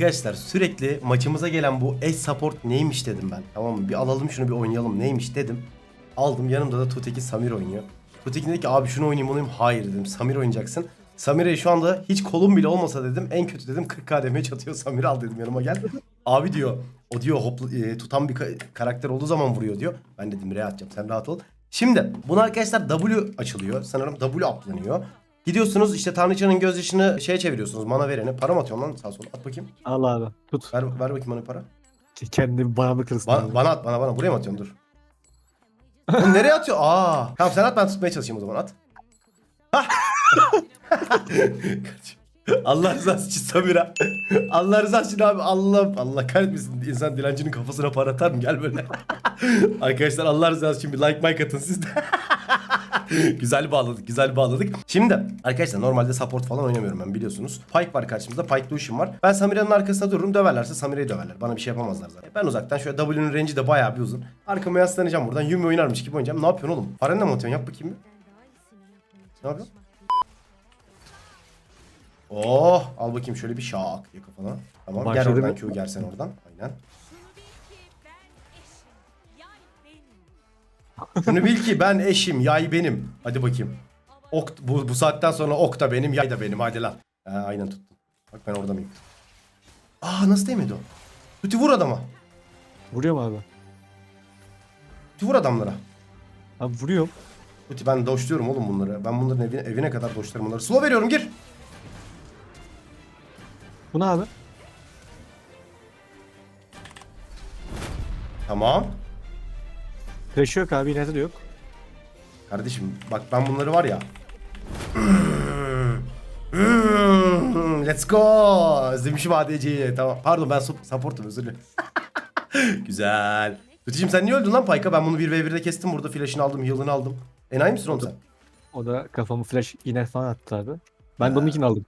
Arkadaşlar sürekli maçımıza gelen bu eş support neymiş dedim ben. Tamam mı? Bir alalım şunu bir oynayalım neymiş dedim. Aldım yanımda da Tuteki Samir oynuyor. Tuteki dedi ki abi şunu oynayayım bunu oynayayım. Hayır dedim Samir oynayacaksın. Samir'e şu anda hiç kolum bile olmasa dedim. En kötü dedim 40 kademeye çatıyor Samir al dedim yanıma gel. Abi diyor o diyor hopla, e, tutan bir ka- karakter olduğu zaman vuruyor diyor. Ben dedim re atacağım sen rahat ol. Şimdi bunu arkadaşlar W açılıyor. Sanırım W atlanıyor. Gidiyorsunuz işte Tanrıçanın gözyaşını şeye çeviriyorsunuz mana vereni. Para mı atıyorsun lan sağ sol at bakayım. Al abi. Tut. Ver, ver bakayım bana para. Kendini bağımlı kılırsın. Ba- abi. bana at bana bana buraya mı atıyorsun dur. Oğlum nereye atıyor? Aa. Tamam sen at ben tutmaya çalışayım o zaman at. Hah. Allah rızası için Samira. Allah rızası için abi Allah Allah kahretmesin insan dilencinin kafasına para atar mı gel böyle. Arkadaşlar Allah rızası için bir like like atın siz de. güzel bağladık güzel bağladık. Şimdi arkadaşlar normalde support falan oynamıyorum ben biliyorsunuz. Pike var karşımızda Pike Lucian var. Ben Samira'nın arkasında dururum döverlerse Samira'yı döverler. Bana bir şey yapamazlar zaten. Ben uzaktan şöyle W'nun range'i de bayağı bir uzun. Arkama yaslanacağım buradan Yumi oynarmış gibi oynayacağım. Ne yapıyorsun oğlum? Mı atıyorsun? Yap bakayım bir. Ne yapıyorsun? Oh al bakayım şöyle bir şak ya kafana. Tamam gel Başladı oradan mı? Q gel sen oradan. Aynen. Şunu bil ki ben eşim, yay benim. Hadi bakayım. Ok, bu, bu saatten sonra ok da benim, yay da benim. Hadi lan. Ha, aynen tuttum. Bak ben orada mıyım? Aa nasıl değmedi o? Tuti vur adama. Vuruyor mu abi? Tuti vur adamlara. Abi vuruyorum. Tuti ben doşluyorum oğlum bunları. Ben bunların evine, evine kadar doşlarım bunları. Slow veriyorum gir. Bu ne abi? Tamam. Flash yok abi. Yine de yok. Kardeşim bak ben bunları var ya. Let's go. Özlemişim ADC'yi. Tamam. Pardon ben sup- supportum özür dilerim. Güzel. Tuticim sen niye öldün lan Payka? Ben bunu 1v1'de kestim burada. Flash'ını aldım, heal'ını aldım. Enayi misin oğlum sen? O da kafamı flash yine falan attı abi. Ben de onunkini aldım.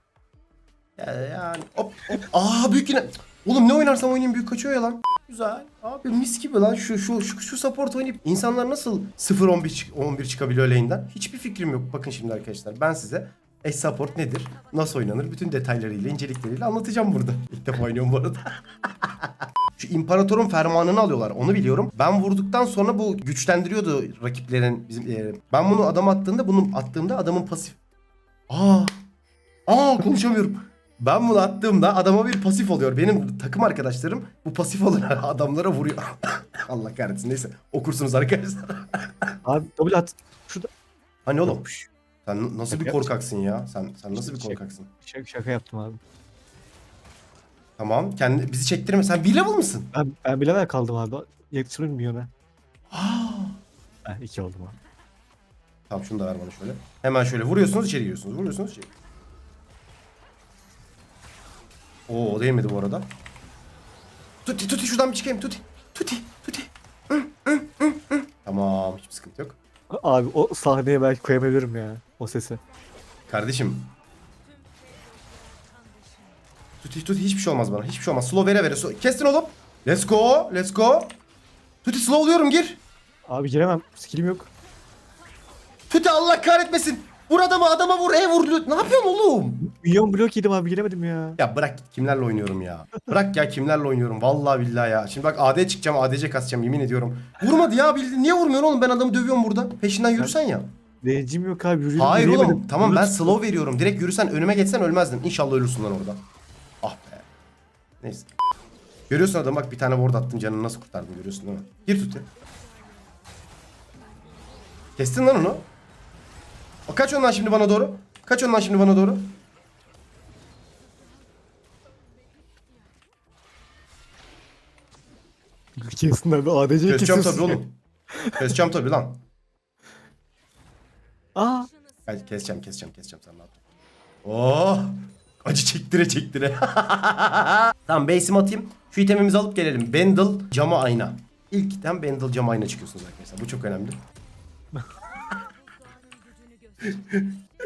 Ya, yani hop hop. Aa büyük yine. Oğlum ne oynarsam oynayayım büyük kaçıyor ya lan. Güzel. Abi mis gibi lan şu şu şu, şu support oynayıp insanlar nasıl 0-11 çık- 11 çıkabiliyor lane'den? Hiçbir fikrim yok. Bakın şimdi arkadaşlar ben size Ace support nedir? Nasıl oynanır? Bütün detaylarıyla, incelikleriyle anlatacağım burada. İlk defa oynuyorum bu arada. Şu imparatorun fermanını alıyorlar. Onu biliyorum. Ben vurduktan sonra bu güçlendiriyordu rakiplerin bizim e, ben bunu adam attığında bunu attığımda adamın pasif Aa! Aa konuşamıyorum. Ben bunu attığımda adama bir pasif oluyor. Benim takım arkadaşlarım bu pasif olan adamlara vuruyor. Allah kahretsin neyse okursunuz arkadaşlar. Abi double at. Şurada. Hani oğlum sen nasıl bir korkaksın ya? Sen sen nasıl bir korkaksın? Şaka, şaka yaptım abi. Tamam kendi bizi çektirme. Sen bir level mısın? Ben, ben bilemem kaldım abi. Yetişirim milyona. Aa! Heh, iki oldum abi. Tamam şunu da ver bana şöyle. Hemen şöyle vuruyorsunuz içeri giriyorsunuz. Vuruyorsunuz içeri. Oo o değmedi bu arada. Tuti tuti şuradan bir çıkayım tuti. Tuti tuti. Hı, hı, hı, hı. Tamam hiçbir sıkıntı yok. Abi o sahneye belki koyabilirim ya. O sesi. Kardeşim. Tuti tuti hiçbir şey olmaz bana. Hiçbir şey olmaz. Slow vere vere. Slow- Kestin oğlum. Let's go. Let's go. Tuti slowluyorum gir. Abi giremem. Skillim yok. Tuti Allah kahretmesin. Vur adama adama vur. E vur. Ne yapıyorsun oğlum? Milyon blok yedim abi giremedim ya. Ya bırak git kimlerle oynuyorum ya. Bırak ya kimlerle oynuyorum. Vallahi billahi ya. Şimdi bak AD çıkacağım ADC kasacağım yemin ediyorum. Vurmadı ya bildi. Niye vurmuyorsun oğlum? Ben adamı dövüyorum burada. Peşinden yürüsen ya. Range'im yok abi. Yürüyorum, Hayır oğlum. yürüyemedim. Tamam ben slow veriyorum. Direkt yürüsen önüme geçsen ölmezdin. İnşallah ölürsün lan orada. Ah be. Neyse. Görüyorsun adamı bak bir tane ward attım canını nasıl kurtardım görüyorsun değil mi? Gir tut ya. Kestin lan onu. O kaç ondan şimdi bana doğru. Kaç ondan şimdi bana doğru. Kesin abi ADC'yi Keseceğim kesiyorsun. tabii oğlum. Keseceğim tabii lan. Aa. Hadi keseceğim keseceğim keseceğim sen rahat ol. Oh! Acı çektire çektire. tamam base'imi atayım. Şu itemimizi alıp gelelim. Bendel cama ayna. İlk item Bendel cama ayna çıkıyorsunuz arkadaşlar. Bu çok önemli.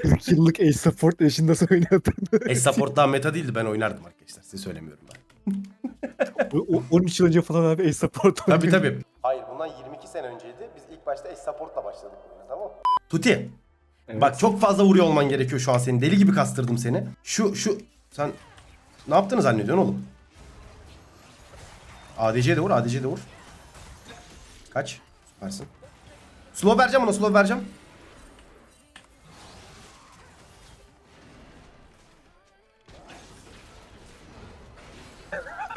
40 yıllık Ace Support nasıl oynadın? Ace support daha meta değildi ben oynardım arkadaşlar. Size söylemiyorum ben. O- o- 13 yıl önce falan abi Ace Support Tabii tabii. Hayır bundan 22 sene önceydi. Biz ilk başta Ace supportla başladık oyuna tamam mı? Tuti. Evet. Bak çok fazla vuruyor olman gerekiyor şu an senin. Deli gibi kastırdım seni. Şu şu sen ne yaptığını zannediyorsun oğlum? ADC'ye de vur, ADC'ye de vur. Kaç. Süpersin. Slow vereceğim ona, slow vereceğim.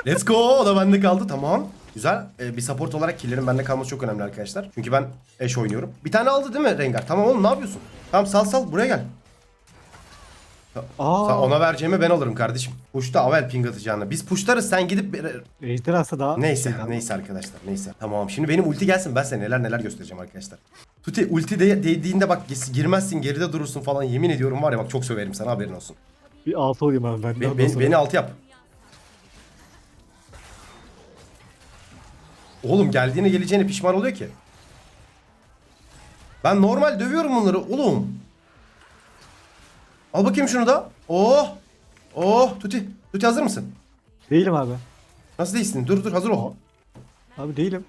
Let's go. O da bende kaldı. Tamam. Güzel. Ee, bir support olarak killerin bende kalması çok önemli arkadaşlar. Çünkü ben eş oynuyorum. Bir tane aldı değil mi Rengar? Tamam oğlum ne yapıyorsun? Tamam sal sal buraya gel. Aa. Sen ona vereceğimi ben alırım kardeşim. Push'ta Avel ping atacağına. Biz pushlarız sen gidip... Ejder aslında daha... Neyse neyse arkadaşlar neyse. Tamam şimdi benim ulti gelsin ben size neler neler göstereceğim arkadaşlar. Tuti ulti de, dediğinde bak girmezsin geride durursun falan yemin ediyorum var ya bak çok söverim sana haberin olsun. Bir altı olayım abi ben. Be- sonra. beni altı yap. Oğlum geldiğine geleceğine pişman oluyor ki. Ben normal dövüyorum bunları oğlum. Al bakayım şunu da. Oh. Oh Tuti. Tuti hazır mısın? Değilim abi. Nasıl değilsin? Dur dur hazır ol. Abi değilim.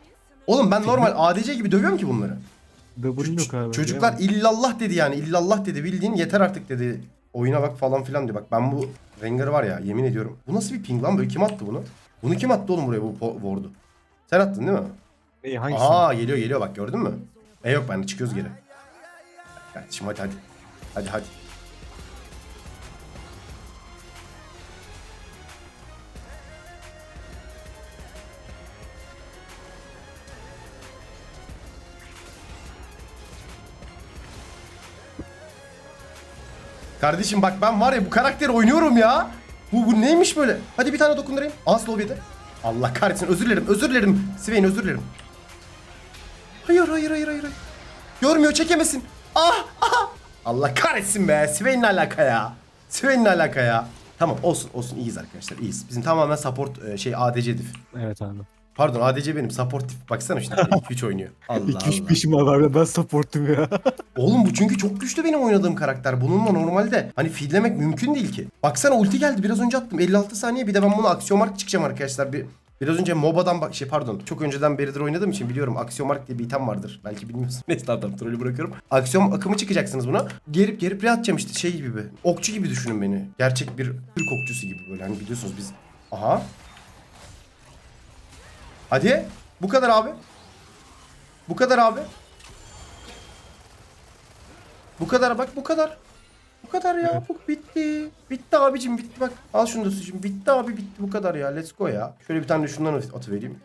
Oğlum ben normal ADC gibi dövüyorum ki bunları. W'm yok abi. Çocuklar illallah dedi yani. illallah dedi bildiğin yeter artık dedi. Oyuna bak falan filan diyor. Bak ben bu Rengar'ı var ya yemin ediyorum. Bu nasıl bir ping lan böyle kim attı bunu? Bunu kim attı oğlum buraya bu ward'u? Sen attın değil mi? Neyi hangisi? Aa geliyor geliyor bak gördün mü? E yok bende çıkıyoruz geri. Kardeşim hadi hadi. Hadi hadi. Kardeşim bak ben var ya bu karakteri oynuyorum ya. Bu, bu neymiş böyle? Hadi bir tane dokundurayım. Aslı lobby'de. Allah kahretsin özür dilerim özür dilerim. Swain özür dilerim. Hayır hayır hayır hayır. hayır. Görmüyor çekemesin. Ah ah. Allah kahretsin be. Swain'le alaka ya. Swain'le alaka ya. Tamam olsun olsun iyiyiz arkadaşlar iyiyiz. Bizim tamamen support e, şey ADC diff. Evet abi. Pardon ADC benim support diff. Baksana işte 2-3 oynuyor. Allah 2-3 Allah. peşim var abi. Ben supportum ya. Oğlum bu çünkü çok güçlü benim oynadığım karakter. Bununla normalde hani feedlemek mümkün değil ki. Baksana ulti geldi biraz önce attım 56 saniye bir de ben bunu Axiyomark çıkacağım arkadaşlar. Bir Biraz önce MOBA'dan bak şey pardon çok önceden beridir oynadığım için biliyorum Axiyomark diye bir item vardır. Belki bilmiyorsun. Neyse tamam trolü bırakıyorum. Aksiyon akımı çıkacaksınız buna. Gerip gerip re atacağım işte şey gibi. Okçu gibi düşünün beni. Gerçek bir Türk okçusu gibi böyle hani biliyorsunuz biz. Aha. Hadi. Bu kadar abi. Bu kadar abi. Bu kadar bak bu kadar. Bu kadar ya. Bu bitti. Bitti abicim bitti bak. Al şunu da suçum. Bitti abi bitti bu kadar ya. Let's go ya. Şöyle bir tane de şundan at- atıvereyim.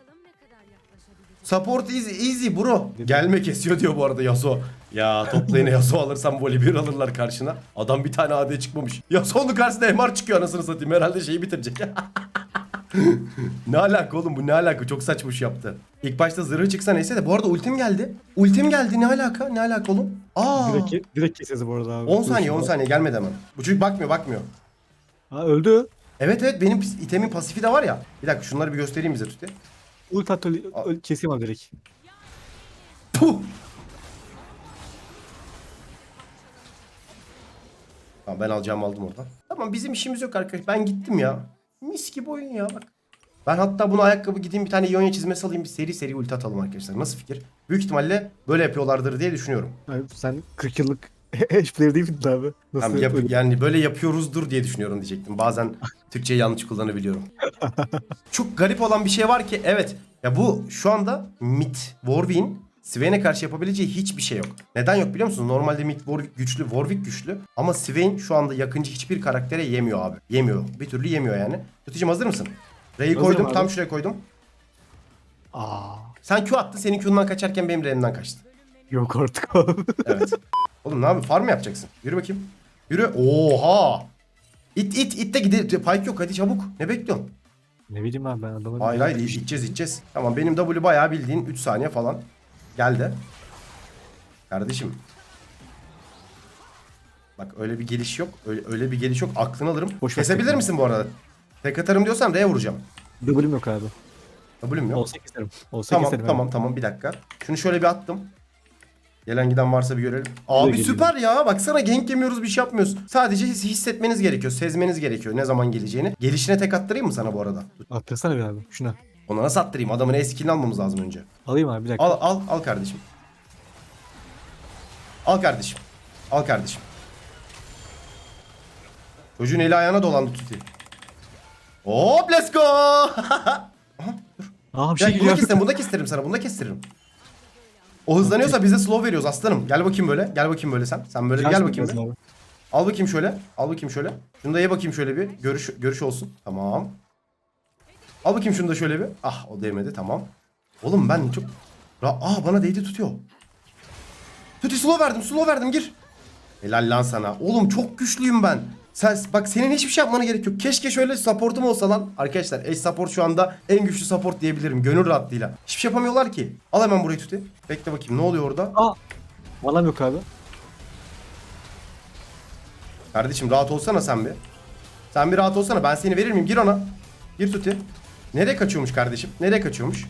Support easy easy bro. Gelme kesiyor diyor bu arada Yasuo. Ya toplayana Yasuo alırsam voli bir alırlar karşına. Adam bir tane AD çıkmamış. Yasuo'nun karşısında MR çıkıyor anasını satayım. Herhalde şeyi bitirecek. ne alaka oğlum bu ne alaka çok saçma şey yaptı. İlk başta zırhı çıksa neyse de bu arada ultim geldi. Ultim geldi ne alaka ne alaka oğlum? Aa. direkt, direkt keseriz bu arada abi. 10 saniye Dur 10 şimdi. saniye gelmedi hemen. Bu çocuk bakmıyor bakmıyor. Ha öldü. Evet evet benim pis- itemin pasifi de var ya. Bir dakika şunları bir göstereyim bize Tuti. Ult at öl- öl- keseyim abi direkt. Puh! Tamam ben alacağımı aldım oradan. Tamam bizim işimiz yok arkadaş. Ben gittim ya. Mis gibi oyun ya bak. Ben hatta bunu ayakkabı gideyim bir tane Ionia çizmesi alayım bir seri seri ulti atalım arkadaşlar. Nasıl fikir? Büyük ihtimalle böyle yapıyorlardır diye düşünüyorum. Abi sen 40 yıllık Edge player değil miydin abi? Nasıl Tamam, yap- yani böyle yapıyoruzdur diye düşünüyorum diyecektim. Bazen Türkçeyi yanlış kullanabiliyorum. Çok garip olan bir şey var ki evet. Ya bu şu anda mid Warwick'in Swain'e karşı yapabileceği hiçbir şey yok. Neden yok biliyor musunuz? Normalde mid Warwick güçlü, Warwick güçlü. Ama Swain şu anda yakıncı hiçbir karaktere yemiyor abi. Yemiyor. Bir türlü yemiyor yani. Tutucum hazır mısın? R'yi Hazırım koydum. abi. Tam şuraya koydum. Aa, Sen Q attın. Senin Q'undan kaçarken benim R'imden kaçtı. yok artık abi. Evet. Oğlum ne yapıyorsun? Farm mı yapacaksın? Yürü bakayım. Yürü. Oha. İt it it de gidelim. Pike yok hadi çabuk. Ne bekliyorsun? ne bileyim abi ben adamı. Hayır hayır iteceğiz iteceğiz. Tamam benim W bayağı bildiğin 3 saniye falan. Geldi. Kardeşim. Bak öyle bir geliş yok. Öyle, öyle bir geliş yok. Aklını alırım. Boş Kesebilir misin bu arada? Tek atarım diyorsan R'ye vuracağım. W'm yok abi. W'm yok. Olsa keserim. Olsa Tamam keserim. tamam tamam bir dakika. Şunu şöyle bir attım. Gelen giden varsa bir görelim. Abi süper ya. Baksana gank yemiyoruz bir şey yapmıyoruz. Sadece his- hissetmeniz gerekiyor. Sezmeniz gerekiyor ne zaman geleceğini. Gelişine tek attırayım mı sana bu arada? Attırsana bir abi şuna. Ona nasıl attırayım? Adamın eskini almamız lazım önce. Alayım abi bir dakika. Al al al kardeşim. Al kardeşim. Al kardeşim. Çocuğun eli ayağına dolandı tutuyor. Hop let's go. Aa bir şey bunda geliyor. kestiririm, sana, bunda kestiririm. O hızlanıyorsa bize slow veriyoruz aslanım. Gel bakayım böyle. Gel bakayım böyle sen. Sen böyle gel bakayım. bir. Al bakayım şöyle. Al bakayım şöyle. Şunu da ye bakayım şöyle bir. Görüş görüş olsun. Tamam. Al bakayım şunu da şöyle bir. Ah o değmedi tamam. Oğlum ben çok... Ra Aa bana değdi tutuyor. Tuti slow verdim slow verdim gir. Helal lan sana. Oğlum çok güçlüyüm ben. Sen, bak senin hiçbir şey yapmana gerek yok. Keşke şöyle supportum olsa lan. Arkadaşlar eş support şu anda en güçlü support diyebilirim. Gönül rahatlığıyla. Hiçbir şey yapamıyorlar ki. Al hemen burayı Tuti. Bekle bakayım ne oluyor orada? Aa. Manam yok abi. Kardeşim rahat olsana sen bir. Sen bir rahat olsana ben seni verir miyim? Gir ona. Gir tuti. Nereye kaçıyormuş kardeşim? Nereye kaçıyormuş?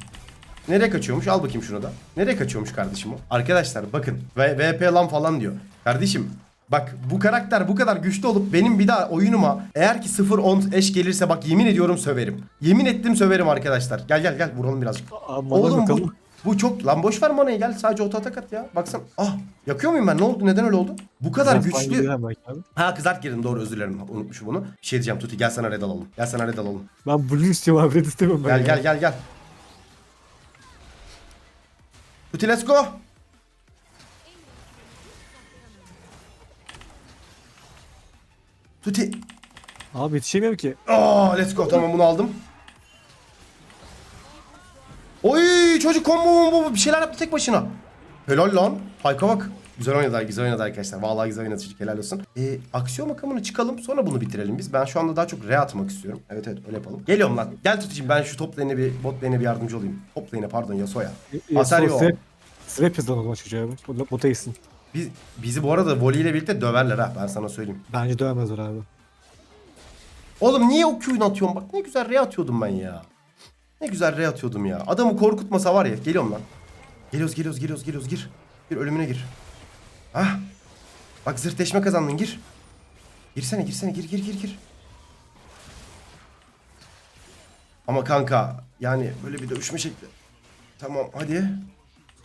Nereye kaçıyormuş? Al bakayım şunu da. Nereye kaçıyormuş kardeşim o? Arkadaşlar bakın. V- VP lan falan diyor. Kardeşim bak bu karakter bu kadar güçlü olup benim bir daha oyunuma eğer ki 0-10 eş gelirse bak yemin ediyorum söverim. Yemin ettim söverim arkadaşlar. Gel gel gel vuralım birazcık. Aa, Oğlum bu, bu çok lan boş ver manayı gel sadece oto atak at ya. Baksana. Ah yakıyor muyum ben? Ne oldu? Neden öyle oldu? Bu kadar falan güçlü. Ha kızart girdim doğru özür dilerim unutmuşum bunu. Bir şey diyeceğim Tuti gel sana red alalım. Gel sana red alalım. Ben blue istiyorum abi red istemiyorum ben. Gel ya. gel gel gel. Tuti let's go. Tuti. Abi yetişemiyorum ki. Aa let's go tamam bunu aldım. Oy çocuk combo combo bir şeyler yaptı tek başına. Helal lan. Hayka bak. Güzel oynadı, güzel oynadı arkadaşlar. Vallahi güzel oynadı çocuk helal olsun. Ee, aksiyon makamını çıkalım sonra bunu bitirelim biz. Ben şu anda daha çok re atmak istiyorum. Evet evet öyle yapalım. Geliyorum lan. Gel tutayım ben şu top lane'e bir bot lane'e bir yardımcı olayım. Top lane'e pardon Yasuo'ya. Hasar yok. Swap, yazalım o çocuğa. Bota- gitsin. Biz, bizi bu arada volley ile birlikte döverler ha ben sana söyleyeyim. Bence dövemezler abi. Oğlum niye o Q'yu atıyorsun bak ne güzel re atıyordum ben ya. Ne güzel re atıyordum ya. Adamı korkutmasa var ya geliyorum lan. Geliyoruz geliyoruz geliyoruz geliyoruz gir. Gir ölümüne gir. Hah. Bak zırhleşme kazandın gir. Girsene girsene gir gir gir gir. Ama kanka yani böyle bir dövüşme şekli. Tamam hadi.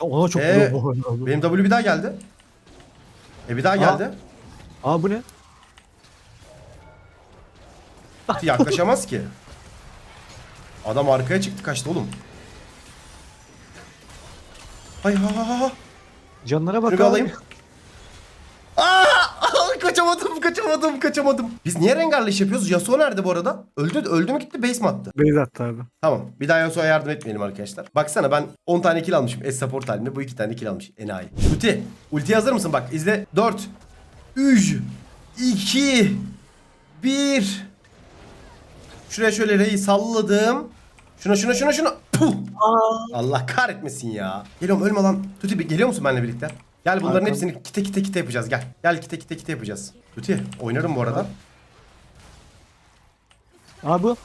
Ona çok Ee. Benim W bir daha geldi. E bir daha geldi. Aa bu ne? Yaklaşamaz ki. Adam arkaya çıktı kaçtı oğlum. Hay ha ha ha. Canlara bak Şunu bir abi. alayım. Kaçamadım, kaçamadım, kaçamadım. Biz niye rengarlı iş yapıyoruz? Yasuo nerede bu arada? Öldü, öldü mü gitti, base mi attı? Beyz attı abi. Tamam. Bir daha Yasuo'ya yardım etmeyelim arkadaşlar. Baksana ben 10 tane kill almışım. S support halinde. Bu 2 tane kill almış. Enayi. Ulti. Ulti hazır mısın? Bak izle. 4 3 2 1 Şuraya şöyle reyi salladım. Şuna şuna şuna şuna. Puh. Allah kahretmesin ya. Geliyorum ölme lan. Tuti bir geliyor musun benimle birlikte? Gel bunların Arkam. hepsini kite kite kite yapacağız gel. Gel kite kite kite yapacağız. Tuti oynarım bu arada. Aa bu.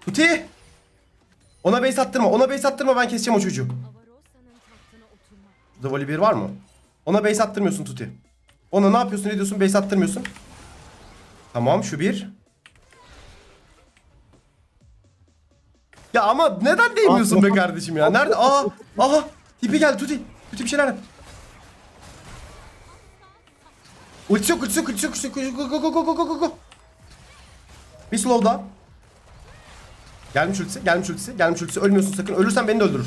Tuti! Ona base attırma. Ona base attırma ben keseceğim o çocuğu. Burada voli bir var mı? Ona base attırmıyorsun Tuti. Ona ne yapıyorsun ne diyorsun base attırmıyorsun. Tamam şu bir. Ya ama neden değmiyorsun be kardeşim ya? Nerede? Aa! Aha! Tipi geldi Tuti. Tuti bir şeyler yap. Ultisi yok, ultisi yok, ultisi yok, ultisi yok. Go, go, go, go, go, go, go. Bir slow daha. Gelmiş ultisi, gelmiş ultisi, gelmiş ultisi. Ölmüyorsun sakın. Ölürsen beni de öldürür.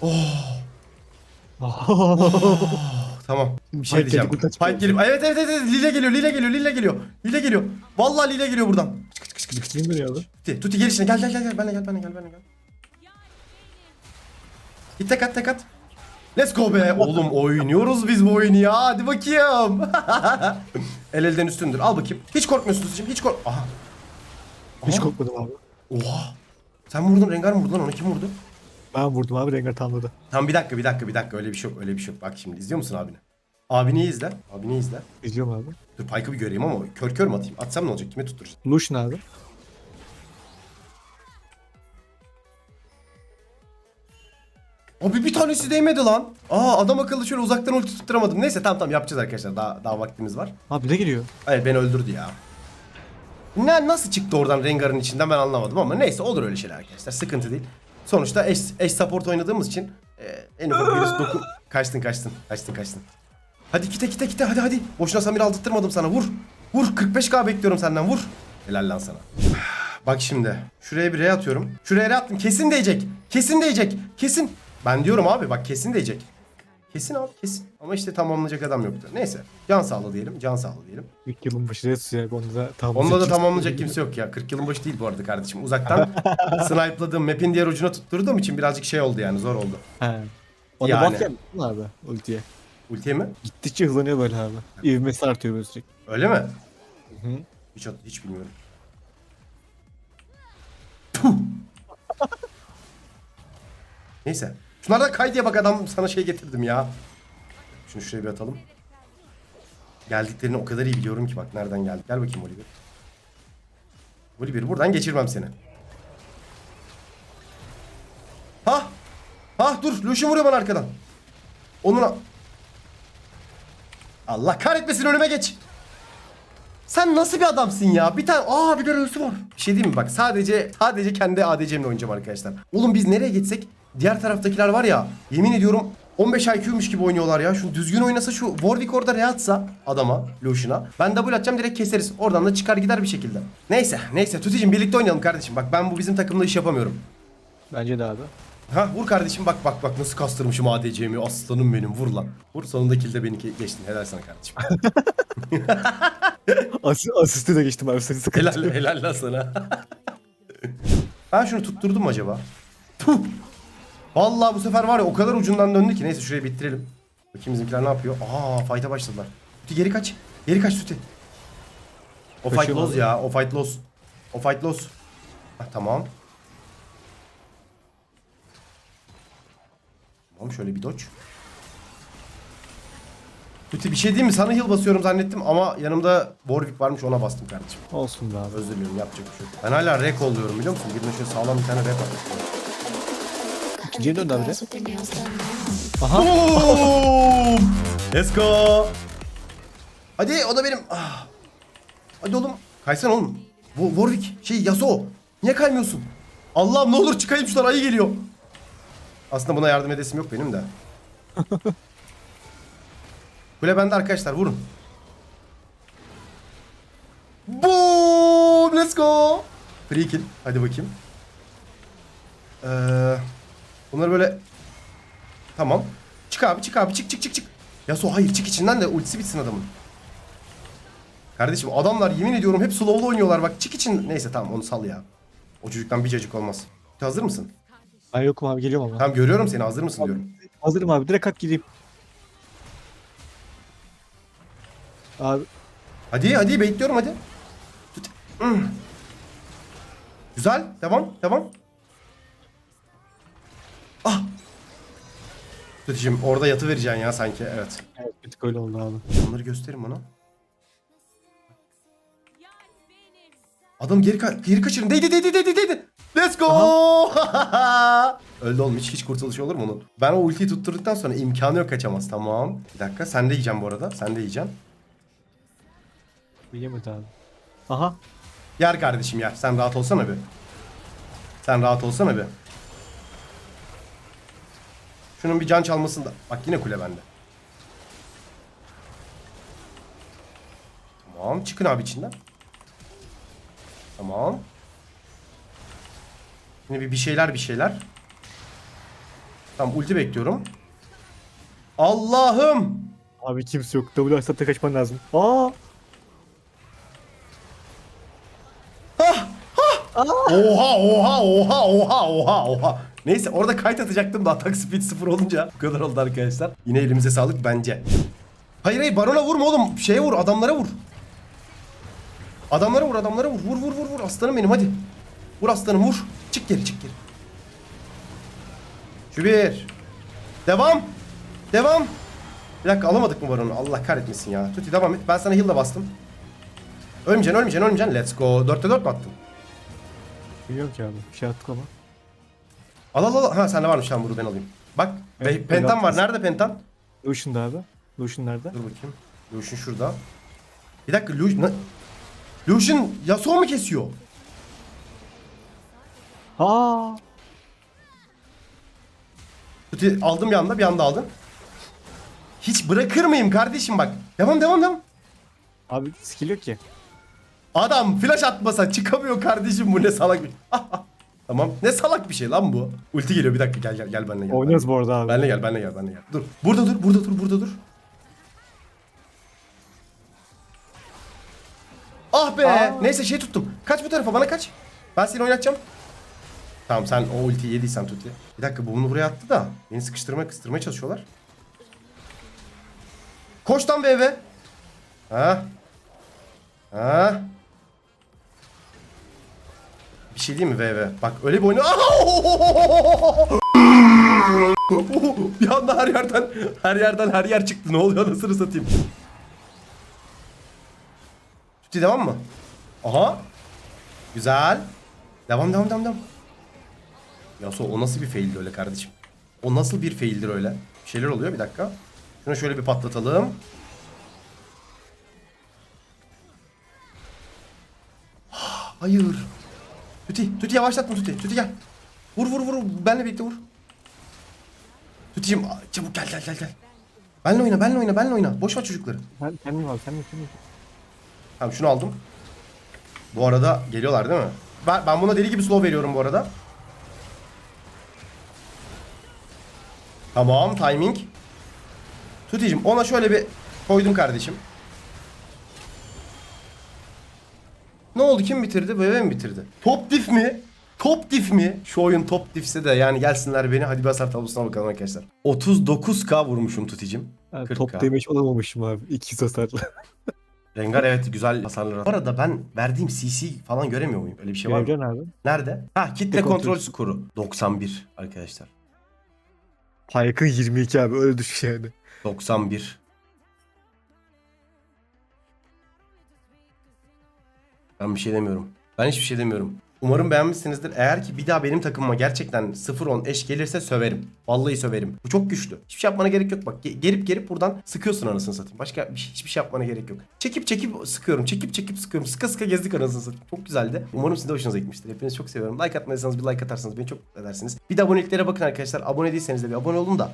Tamam. Bir şey diyeceğim. Pike gelip evet evet evet. Lile geliyor, Lile geliyor, Lile geliyor. Lile geliyor. Vallahi Lile geliyor buradan. Çık çık çık çık. Kim geliyor? Tuti, Tuti gel içine. Gel gel gel gel. Benle gel, benle gel, benle gel. Git tek at tek at. Let's go be. Oğlum oynuyoruz biz bu oyunu ya. Hadi bakayım. El elden üstündür. Al bakayım. Hiç korkmuyorsun Tuti'cim. Hiç kork... Aha. Hiç Aha. korkmadım abi. Oha. Sen vurdun Rengar mı vurdu lan? Onu kim vurdu? Ben vurdum abi Rengar tamladı. Tamam bir dakika bir dakika bir dakika öyle bir şey yok öyle bir şey yok. Bak şimdi izliyor musun abini? Abini izle. Abini izle. İzliyorum abi. Dur Pike'ı bir göreyim ama kör kör mü atayım? Atsam ne olacak? Kime tutturacağız? Lucian abi. Abi bir tanesi değmedi lan. Aa adam akıllı şöyle uzaktan ulti tutturamadım. Neyse tamam tamam yapacağız arkadaşlar. Daha daha vaktimiz var. Abi ne geliyor? Hayır beni öldürdü ya. Ne nasıl çıktı oradan Rengar'ın içinden ben anlamadım ama neyse olur öyle şeyler arkadaşlar. Sıkıntı değil. Sonuçta eş, eş support oynadığımız için e, en ufak birisi dokun... Kaçtın kaçtın. Kaçtın kaçtın. Hadi kite kite kite hadi hadi. Boşuna Samir aldırtmadım sana vur. Vur 45k bekliyorum senden vur. Helal lan sana. Bak şimdi. Şuraya bir R atıyorum. Şuraya R attım. Kesin değecek. Kesin değecek. Kesin. Ben diyorum abi bak kesin değecek. Kesin abi kesin. Ama işte tamamlayacak adam yoktu. Neyse. Can sağlığı diyelim. Can sağlığı diyelim. İlk yılın başı Resus ya. Onda da tamamlayacak Onda da tamamlayacak kimse yok ya. 40 yılın başı değil bu arada kardeşim. Uzaktan snipe'ladığım map'in diğer ucuna tutturduğum için birazcık şey oldu yani zor oldu. He. Ona Yani. bak yaptın abi ultiye. Ultiye mi? Gittikçe hızlanıyor böyle abi. İvmesi artıyor böyle sürekli. Öyle mi? Hı hı. Hiç, hiç bilmiyorum. Neyse. Şunlardan kay bak adam sana şey getirdim ya. Şunu şuraya bir atalım. Geldiklerini o kadar iyi biliyorum ki bak nereden geldi. Gel bakayım Oliver. Oliver buradan geçirmem seni. Ha! Ha dur Lucian vuruyor bana arkadan. Onun Allah kahretmesin önüme geç. Sen nasıl bir adamsın ya? Bir tane aa bir de ölüsü var. Bir şey diyeyim mi bak sadece sadece kendi ADC'mle oynayacağım arkadaşlar. Oğlum biz nereye gitsek diğer taraftakiler var ya yemin ediyorum 15 IQ'muş gibi oynuyorlar ya. Şu düzgün oynasa şu Warwick orada reatsa adama, Lucian'a. Ben double atacağım direkt keseriz. Oradan da çıkar gider bir şekilde. Neyse neyse Tuti'cim birlikte oynayalım kardeşim. Bak ben bu bizim takımda iş yapamıyorum. Bence de abi. Ha vur kardeşim bak bak bak nasıl kastırmışım ADC'mi aslanım benim vur lan. Vur sonunda kilde beni geçtin helal sana kardeşim. As asisti de geçtim abi. Seni sıkıntı. helal helal lan sana. ben şunu tutturdum mu acaba? Tuh! Vallahi bu sefer var ya o kadar ucundan döndü ki neyse şurayı bitirelim. Bakayım bizimkiler ne yapıyor? Aa fight'a başladılar. Tuti geri kaç. Geri kaç Tuti. O fight loss ya. O fight loss. O fight loss. Hah, tamam. Tamam şöyle bir dodge. Tuti bir şey diyeyim mi? Sana heal basıyorum zannettim ama yanımda Warwick varmış ona bastım kardeşim. Olsun be abi. Özür diliyorum yapacak bir şey yok. Ben hala rek oluyorum biliyor musun? Birine şöyle sağlam bir tane rek atmak İkinciye döndü abi Aha. Let's go! Hadi o da benim. Ah. Hadi oğlum. Kaysana oğlum. Bu Warwick şey Yasuo. Niye kaymıyorsun? Allah'ım ne olur çıkayım şuradan ayı geliyor. Aslında buna yardım edesim yok benim de. Kule bende arkadaşlar vurun. Boom! Let's go! Free kill. Hadi bakayım. Ee, bunları böyle Tamam. Çık abi çık abi çık çık çık çık. Yasuo hayır çık içinden de ultisi bitsin adamın. Kardeşim adamlar yemin ediyorum hep slow'lu oynuyorlar bak çık için. Neyse tamam onu sal ya. O çocuktan bir cacık olmaz. Hazır mısın? Ben yokum abi geliyorum ama. Tamam görüyorum seni hazır mısın diyorum. Hazırım abi. Direkt at gideyim. Abi Hadi hadi bekliyorum hadi. Hmm. Güzel devam devam. Ah. Tutucum orada yatı vereceksin ya sanki evet. evet, bir tık öyle oldu abi. Onları gösterin bana. Adam geri, ka geri kaçırın. Değdi değdi değdi değdi. Let's go. Öldü oğlum hiç hiç kurtuluş olur mu onun? Ben o ultiyi tutturduktan sonra imkanı yok kaçamaz. Tamam. Bir dakika sen de yiyeceğim bu arada. Sen de yiyeceksin. Yemedi abi. Aha. Yer kardeşim yer. Sen rahat olsana bir. Sen rahat olsana bir. Şunun bir can çalmasında. Bak yine kule bende. Tamam çıkın abi içinden. Tamam. Yine bir bir şeyler bir şeyler. Tamam ulti bekliyorum. Allah'ım. Abi kimse yok. W asapta kaçman lazım. Aa. Oha oha oha oha oha oha. Neyse orada kayıt atacaktım da atak speed 0 olunca bu kadar oldu arkadaşlar. Yine elimize sağlık bence. Hayır hayır barona vurma oğlum. Şeye vur adamlara vur. Adamlara vur adamlara vur. Vur vur vur vur aslanım benim hadi. Vur aslanım vur. Çık geri çık geri. Şu bir. Devam. Devam. Bir dakika alamadık mı baronu? Allah kahretmesin ya. Tuti devam et. Ben sana heal da bastım. Ölmeyeceksin ölmeyeceksin ölmeyeceksin. Let's go. 4'te 4 mü attın? Bilmiyorum ki abi. Bir şey attık ama. Al al al. Ha sende varmış tamam bunu ben alayım. Bak Evet, pe- böyle pentam var. Nerede pentam? Lucian'da abi. Lucian nerede? Dur bakayım. Lucian şurada. Bir dakika Lucian... ne- Lucian Yasuo mu kesiyor? Aa. Tuti aldım bir anda bir anda aldım. Hiç bırakır mıyım kardeşim bak. Devam devam devam. Abi skill yok ki. Adam flash atmasa çıkamıyor kardeşim bu ne salak bir Tamam. Ne salak bir şey lan bu. Ulti geliyor bir dakika gel gel gel benimle gel. Oynarız bu arada abi. Benle gel, benle gel, benle gel. Dur. Burada dur, burada dur, burada dur. Ah be! Aa. Neyse şey tuttum. Kaç bu tarafa, bana kaç. Ben seni oynatacağım. Tamam sen o ultiyi yediysen tut ya. Bir dakika bu bunu buraya attı da. Beni sıkıştırmaya kıstırmaya çalışıyorlar. Koş lan be eve. Ha. Ha. Bir şey değil mi VV? Bak öyle bir oyunu... bir anda her yerden her yerden her yer çıktı. Ne oluyor anasını satayım. Tuti devam mı? Aha. Güzel. Devam devam devam devam. Yaso o nasıl bir faildi öyle kardeşim? O nasıl bir faildir öyle? Bir şeyler oluyor bir dakika. Şunu şöyle bir patlatalım. Hayır. Tuti, Tuti yavaşlatma Tuti. Tuti gel. Vur vur vur. Benle birlikte vur. Tuti'cim çabuk gel gel gel gel. Benle oyna, benle oyna, benle oyna. Boş ver çocukları. Sen, sen mi var? Sen mi? Sen mi? Tamam şunu aldım. Bu arada geliyorlar değil mi? Ben, ben buna deli gibi slow veriyorum bu arada. Tamam timing. Tuti'cim ona şöyle bir koydum kardeşim. Oldu kim bitirdi? Bebe mi bitirdi? Top diff mi? Top diff mi? Şu oyun top diffse de yani gelsinler beni hadi bir hasar tablosuna bakalım arkadaşlar. 39k vurmuşum Tuti'cim. 40K. top damage olamamışım abi. 200 hasarla. Rengar evet güzel hasarlar. Bu arada ben verdiğim CC falan göremiyor muyum? Öyle bir şey var mı? Göreceksin abi. Nerede? Ha kitle Kitle kontrol kontrol. skoru. 91 arkadaşlar. Pike'ın 22 abi öyle düşün yani. 91. Ben bir şey demiyorum. Ben hiçbir şey demiyorum. Umarım beğenmişsinizdir. Eğer ki bir daha benim takımıma gerçekten 0-10 eş gelirse söverim. Vallahi söverim. Bu çok güçlü. Hiçbir şey yapmana gerek yok bak. Ge- Gelip gelip buradan sıkıyorsun anasını satayım. Başka bir şey- hiçbir şey yapmana gerek yok. Çekip çekip sıkıyorum. Çekip çekip sıkıyorum. Sıka sıka gezdik anasını satayım. Çok güzeldi. Umarım sizin de hoşunuza gitmiştir. Hepinizi çok seviyorum. Like atmadıysanız bir like atarsanız beni çok mutlu edersiniz. Bir de aboneliklere bakın arkadaşlar. Abone değilseniz de bir abone olun da.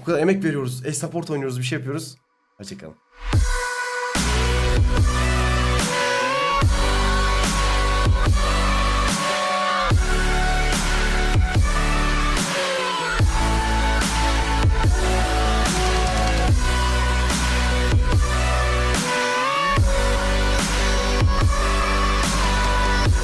O kadar emek veriyoruz. E-support oynuyoruz. Bir şey yapıyoruz. Hoşçakalın.